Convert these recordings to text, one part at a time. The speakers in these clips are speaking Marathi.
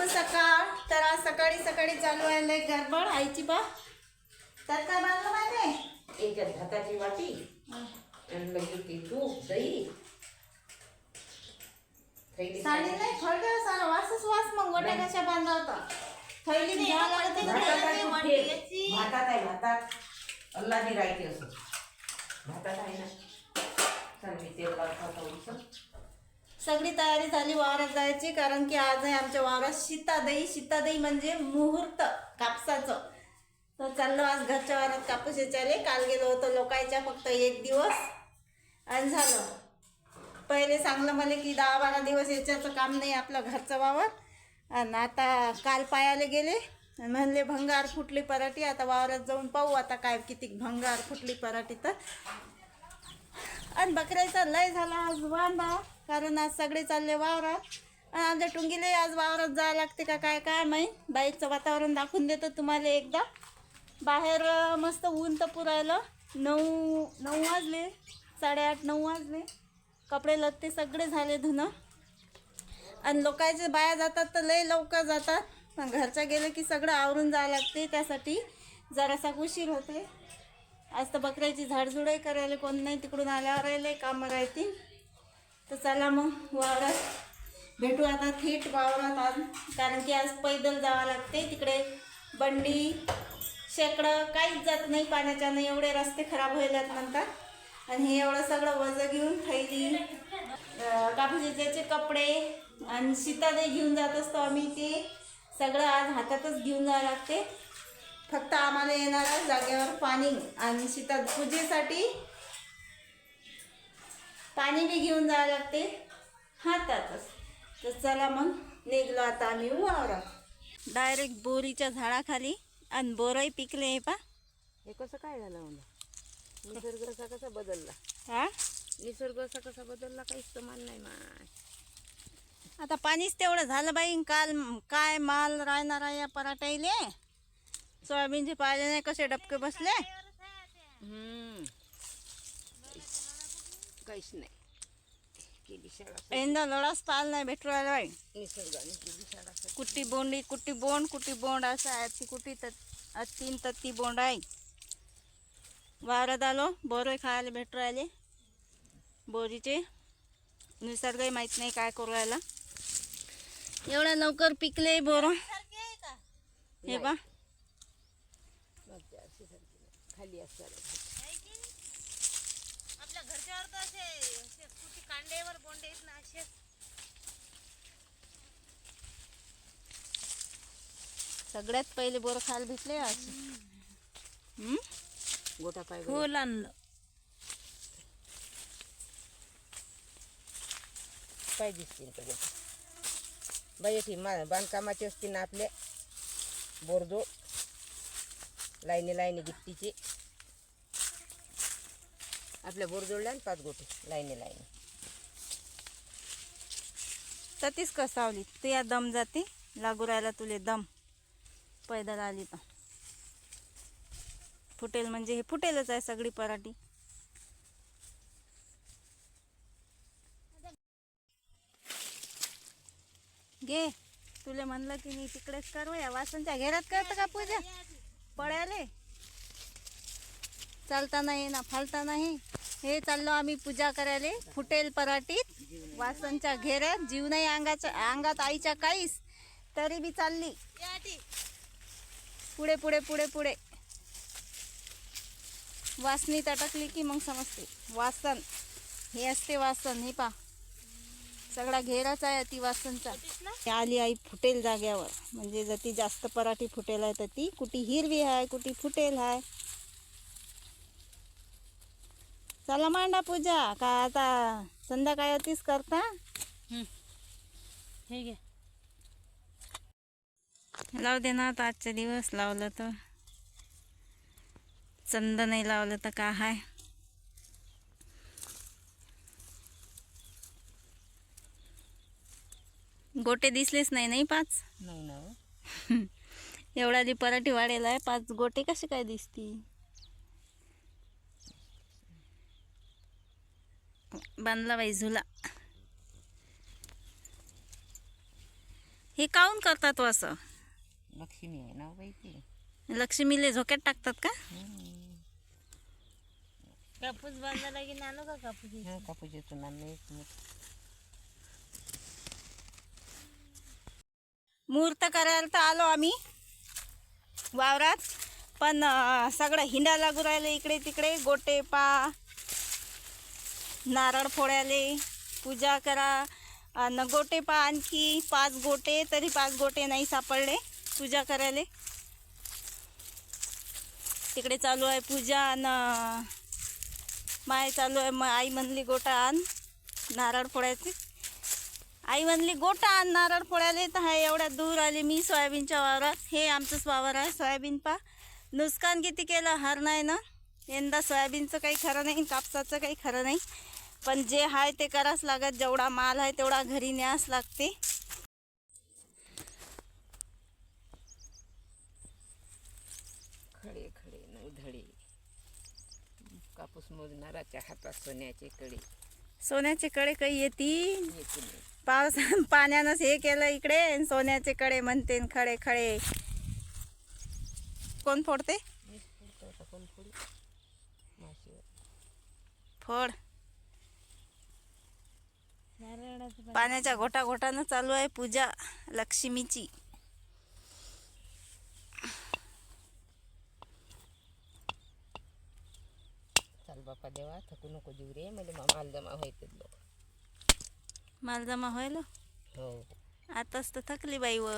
शुभ सकाळ. तर आज सकाळी सकाळी चालू आहे लय गडबड आईची बा. तर काय बांधलं माहिती याच्यात भाताची वाटी आणि लगेच ते तूप दही. साडी नाही सारा वासच वास मग गोट्या कशा बांधला होता? थैली भातात आहे. भातात. असं. भातात आहे ना चल मी तेल लावतो थोडंसं सगळी तयारी झाली वावरात जायची कारण की आज आहे आमच्या वावरात शीतादई शीतादई म्हणजे मुहूर्त कापसाचं. तर चाललो आज घरच्या वावरात कापूस याच्याले काल गेलो होतो लोकांच्या फक्त एक दिवस. आणि झालं. पहिले सांगलं मला की दहा बारा दिवस याच्याचं काम नाही आपलं घरचं वावर. आणि आता काल पायाला गेले. म्हणले भंगार फुटली पराठी आता वावरात जाऊन पाहू आता काय किती भंगार फुटली पराठी तर. आणि बकऱ्याचा लय झाला आज वांदा. कारण आज सगळे चालले वावरात. आणि आमच्या टुंगीले आज वावरात जायला लागते का काय काय माहीत? बाईकचं वातावरण दाखवून देतो तुम्हाला एकदा. बाहेर मस्त ऊन तर पुरायलं. नऊ नऊ वाजले साडेआठ नऊ वाजले. कपडे लत्ते सगळे झाले धुणं. आणि लोकांचे बाया जातात तर लय लवकर जातात. पण घरच्या गेलं की सगळं आवरून जावं लागते त्यासाठी जरासा उशीर होते. आज तर बकऱ्याची झाडझुडही करायला कोण नाही तिकडून आल्यावर राहिले कामं राहतील. तर चला मग वावरात भेटू आता थेट वावरात आज. कारण की आज पैदल जावं लागते. तिकडे बंडी शेकडं काहीच जात नाही पाण्याच्या. नाही एवढे रस्ते खराब व्हायलात म्हणतात. आणि हे एवढं सगळं वजं घेऊन थैली अं, कपडे आणि सीतादे घेऊन जात असतो आम्ही ते. सगळं आज हातातच घेऊन जावं लागते. फक्त आम्हाला येणारा जागेवर पाणी आणि शीतात पूजेसाठी. पाणी बी घेऊन जावं लागते. हातातच. तर चला मग निघलो आता आम्ही वावरात. डायरेक्ट बोरीच्या झाडाखाली आणि बोरही पिकले हे पा. हे कसं काय झालं म्हणलं? निसर्ग असा कसा बदलला? हा निसर्ग असा कसा बदलला काहीच मान नाही माय. आता पाणीच तेवढं झालं बाई. काल काय माल राहणार आहे या पराठाईले सोयाबीनचे पाहिले नाही कसे डबके बसले? हम्म. काहीच नाही. केली शाळा यंदा लढाच पाल नाही भेटू राहिला बाई. निसर्गाने केली शाळा कुट्टी बोंडी कुट्टी बोंड कुट्टी बोंड असं आहे. ती कुट्टी तर आज तीन तत्ती बोंड आहे. वावरात आलो बोरही खायला भेटू राहिले बोरीचे. निसर्गही माहीत नाही काय करू राहिला. एवढ्या लवकर पिकले बोर. हे बा खाली घरच्यावर तर कुठे कांडेवर ना असे. सगळ्यात पहिले बोर खायला भेटले असे? गोटा पाय फुल आणलं. पाय दिसतील गोटा? बाई मा बांधकामाचे असतील ना आपले. बोरदो लाईनी लाईनी गिट्टीचे. आपल्या बोरजोडल्या आणि पाच गोटे लाईनी लाईनी. तर तीच कसावली तू या दम जाते लागू राहिला तुले दम. पैदल आली तर. फुटेल म्हणजे हे फुटेलच आहे सगळी पराठी. घे. तुले म्हणलं की मी तिकडेच करू या. वासनच्या घेरात करतं का पूजा? पळ्याले. चालता नाही ना फालता नाही. हे चाललो आम्ही पूजा करायला. फुटेल पराठीत वासनच्या घेऱ्यात जीव नाही अंगाच्या अंगात आईच्या काहीच. तरी बी चालली. पुढे पुढे पुढे पुढे. वासनी तटकली की मग समजते. वासन. हे असते वासन हे पा सगळा घेराच आहे ती वासनचा. आली आई फुटेल जाग्यावर. म्हणजे जर ती जास्त पराठी फुटेल आहे तर ती कुठे हिरवी आहे कुठे फुटेल आहे. चला मांडा पूजा. का आता संध्याकाळी तीच करता. हे घे. लावू दे ना आता आजचे दिवस लावलं तर. चंद नाही लावलं तर का हाय? गोटे दिसलेच नाही नाही पाच. एवढा जी पराठी वाढेल आहे पाच गोटे कसे काय दिसती बांधला बाई झुला. हे काऊन करतात हो असं? लक्ष्मी आहे ना बाई ती. लक्ष्मीले झोक्यात टाकतात का? कापूस बांधायला की नानो का कापूस हा कापूस येतो मुहूर्त करायला तर आलो आम्ही वावरात पण सगळं हिंडा लागू राहिलं इकडे तिकडे गोटे पा नारळ फोडायले पूजा करा. आणि गोटे पा आणखी पाच गोटे तरी पाच गोटे नाही सापडले पूजा करायला. तिकडे चालू आहे पूजा आणि माय चालू आहे मग आई म्हणली गोटा आण नारळ फोडायचे. आई म्हणली गोटा आण नारळ फोडायला. तर हा एवढ्या दूर आले मी सोयाबीनच्या वावरात. हे आमचंच वावर आहे सोयाबीन पा. नुकसान किती केलं? हर नाही ना. यंदा सोयाबीनचं काही खरं नाही कापसाचं काही खरं नाही. पण जे आहे ते करावंच लागत. जेवढा माल आहे तेवढा घरी न्यास लागते. खडे खडे नऊ धडे कापूस मोजणाराच्या हातात सोन्याचे कडे. सोन्याचे कडे काही येती? येते नाही. पावस पाण्यानंच हे केलं इकडे सोन्याचे कडे म्हणते खडे खडे. कोण फोडते? फोडी माशीवर फोड नारळाचं पाणी. पाण्याच्या घोटा घोटानं चालू आहे पूजा लक्ष्मीची. चाल बापा देवा थकू नको जीव रे मला मा- माल जमा व्हायचे लोक माल जमा होईल हो. आताच तर थकली बाई व.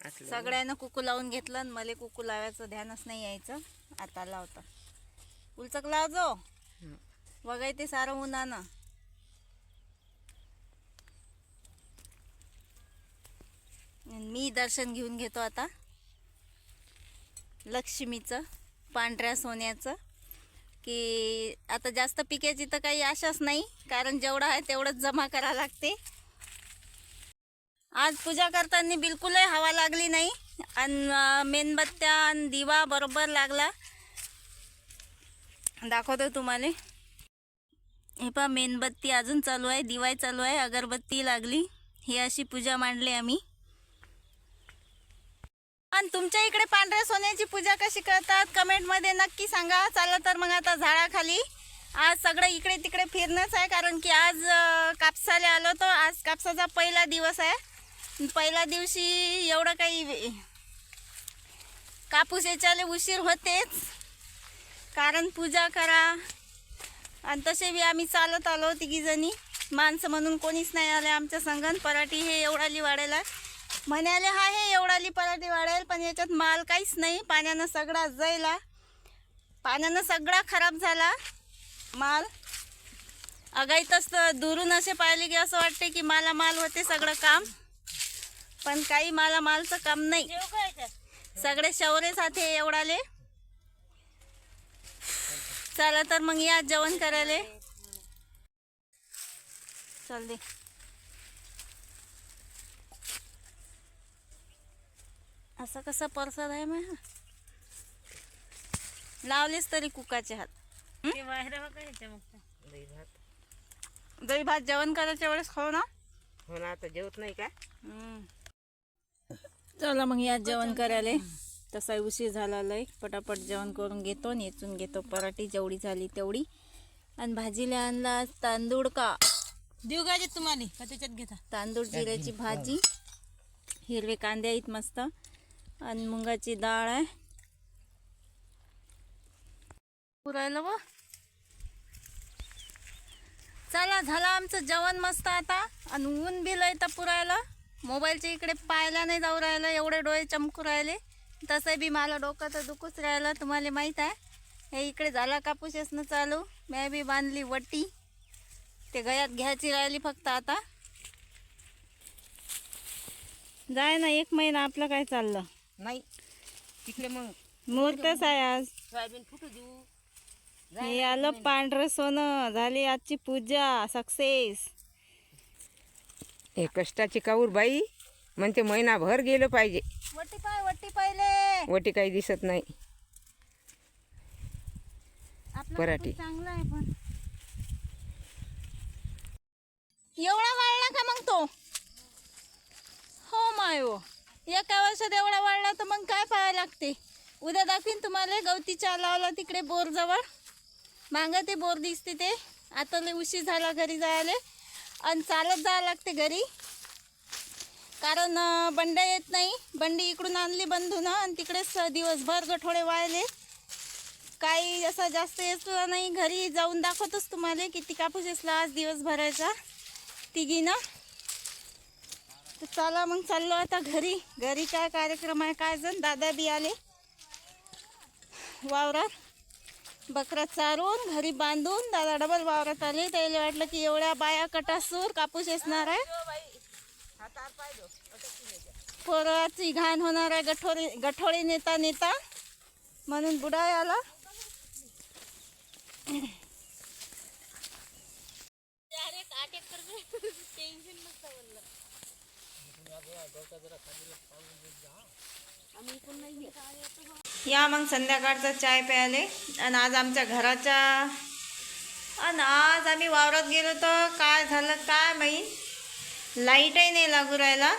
सगळ्यांना कुकू लावून घेतलं आणि मला कुकू लावायचं ध्यानच नाही यायचं. आता लावता. उलचक लावजो. वगाय ते सारं उन्हानं. मी दर्शन घेऊन घेतो आता. लक्ष्मीचं पांढऱ्या सोन्याचं. की आता जास्त पिकायची तर काही आशाच नाही कारण जेवढं आहे तेवढंच जमा करा लागते. आज पूजा करताना बिलकुलही हवा लागली नाही आणि मेणबत्त्या आणि दिवा बरोबर लागला. दाखवतो तुम्हाला. हे पहा मेणबत्ती अजून चालू आहे दिवाळी चालू आहे अगरबत्ती लागली. ही अशी पूजा मांडली आम्ही. आणि तुमच्या इकडे पांढऱ्या सोन्याची पूजा कशी करतात? कमेंटमध्ये नक्की सांगा. चला तर मग आता झाडाखाली. आज सगळं इकडे तिकडे फिरणंच आहे कारण की आज कापसाले कापसाला आलो तो आज कापसाचा पहिला दिवस आहे. पहिल्या दिवशी एवढं काही कापूस याच्याले उशीर होतेच. कारण पूजा करा. आणि तसे बी आम्ही चालत आलो तिघीजणी. माणसं म्हणून कोणीच नाही आले आमच्या संगण पराठी हे एवढाली वाढायला. म्हणाले हा हे एवढाली पराठी वाढेल पण याच्यात माल काहीच नाही. पाण्यानं सगळा जैला पाण्यानं सगळा खराब झाला माल. अगाईतच दुरून असे पाहिले की असं वाटते की माला माल होते सगळं काम पण काही माला मालचं काम नाही. सगळे शौर्य साथे एवढाले. चला तर मग या जेवण करायला. चल असं कसं परसाद आहे मग लावलेच तरी कुकाचे हात. दही भात. दही भात जेवण करायच्या वेळेस खाऊ ना? हो ना आता जेवत नाही का चला मग या जेवण करायला. तसा उशीर झाला लय. पटापट जेवण करून घेतो नेचून घेतो पराठी. जेवढी झाली तेवढी. आणि भाजीला आणला तांदूळ का? देऊ का तुम्हाला? का त्याच्यात घेता? तांदूळ जिऱ्याची भाजी हिरवे कांदे आहेत मस्त. आणि मुंगाची डाळ आहे. पुरायला व चला झाला आमचं जेवण मस्त आता. आणि ऊन बी लय तर पुरायला. मोबाईलच्या इकडे पाहायला नाही जाऊ राहिलं एवढे डोळे चमकू राहिले. तसं बी मला डोकं तर दुखूच राहिलं तुम्हाला माहीत आहे. हे इकडे झाला कापूस असणं चालू. मी बी बांधली वटी ते गयात घ्यायची राहिली फक्त आता. जाय ना एक महिना आपलं काय चाललं? नाही. तिकडे मग मुहूर्तच आहे आज? सोयाबीन फुटू देऊ. हे आलं पांढरं सोनं. झाली आजची पूजा. सक्सेस हे कष्टाची काऊर बाई. म्हणते महिनाभर गेलं पाहिजे. वट्टी पाय वट्टी पाहिले. वटी काही दिसत नाही. आपला पराठी. चांगला आहे पण. एवढा वाळला का मग तो? हो एका वर्षात एवढा वाढला तर मग काय पाहायला लागते? उद्या दाखवीन तुम्हाला गवतीच्या लावला तिकडे बोरजवळ. मागं ते बोर दिसते ते. आता लय उशीर झाला घरी जायला. आणि चालत जायला लागते घरी. कारण बंड्या येत नाही. बंडी इकडून आणली बंधून आणि तिकडेच दिवसभर गठोडे वाळले. काही असा जास्त येतला नाही. घरी जाऊन दाखवतोच तुम्हाला किती कापूस येसला आज दिवसभराचा. तिघीनं. तर चला मग चाललो आता घरी. घरी काय कार्यक्रम आहे? काय जण? दादा बी आले. वावरात. बकरा चारून घरी बांधून दादा डबल वावरात आले. त्याला वाटलं की एवढ्या बाया कटासूर कापूस असणार आहे. पोराची घाण होणार आहे गठोरी गठोळी नेता नेता. म्हणून बुडा आला. या मग संध्याकाळचा चाय प्यायले. आणि आज आमच्या घराच्या आणि आज आम्ही वावरात गेलो तर काय झालं काय माहीत लाईटही नाही लागू राहिला.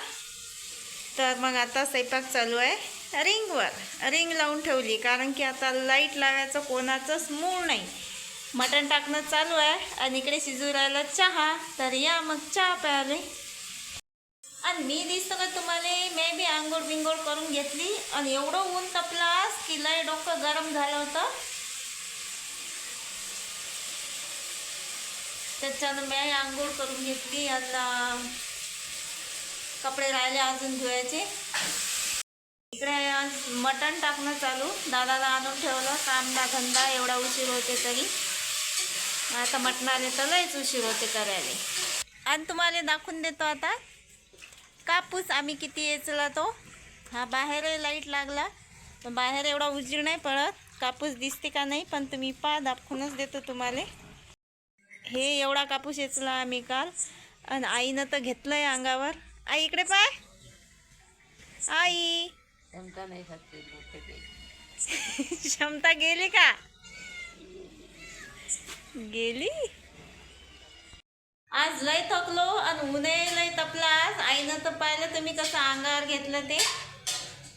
तर मग आता स्वयंपाक चालू आहे. रिंगवर रिंग लावून ठेवली. कारण की आता लाइट लावायचं कोणाचंच मूळ नाही. मटण टाकणं चालू आहे. आणि इकडे शिजू राहिला चहा. तर या मग चहा प्यायले. आणि मी दिसतो का तुम्हाला मे बी आंघोळ बिंगोळ करून घेतली. आणि एवढं ऊन तपलास की लय डोकं गरम झालं होतं. त्याच्यानं मी आंघोळ करून घेतली आता कपडे राहिले अजून धुवायचे. इकडे आज मटण टाकणं चालू. दादाला आणून ठेवलं कांदा धंदा एवढा उशीर होते तरी. आता मटणाले तर लयच उशीर होते करायला. आणि तुम्हाला दाखवून देतो आता. कापूस आम्ही किती येचला तो? हा बाहेर लाइट लागला. पण बाहेर एवढा उजीर नाही पडत. कापूस दिसते का नाही पण तुम्ही पा दाखवूनच देतो तुम्हाला. हे एवढा कापूस येचला आम्ही काल. आणि आईनं तर घेतलंय अंगावर. आई इकडे पाय. आई. क्षमता गेली का? गेली? आज लय थकलो आणि उन्हे लय तपला आज. आईनं तर पाहिलं तुम्ही कसं अंगावर घेतलं ते.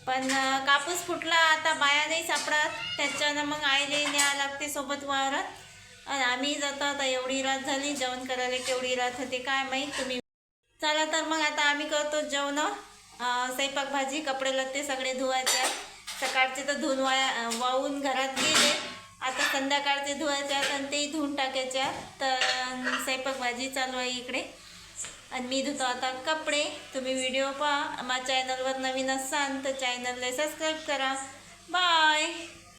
पण कापूस फुटला आता बाया नाही सापडत. त्याच्यानं मग आईले न्यावं लागते सोबत वावरात. आणि आम्ही जातो आता एवढी रात झाली. जेवण करायला केवढी रात होते काय माहीत. तुम्ही चला तर मग आता आम्ही करतो जेवण. स्वयंपाक भाजी कपडे लत्ते सगळे धुवायचे. सकाळचे तर धुवून वाया वाहून घरात गेले. आता संध्याकाळचे धुवायचे आणि तेही धुवून टाकायच्या. तर स्वयंपाक भाजी चालू आहे इकडे. आणि मी धुतो आता कपडे. तुम्ही व्हिडिओ पहा. माझ्या चॅनलवर नवीन असाल तर चॅनलला सबस्क्राईब करा. बाय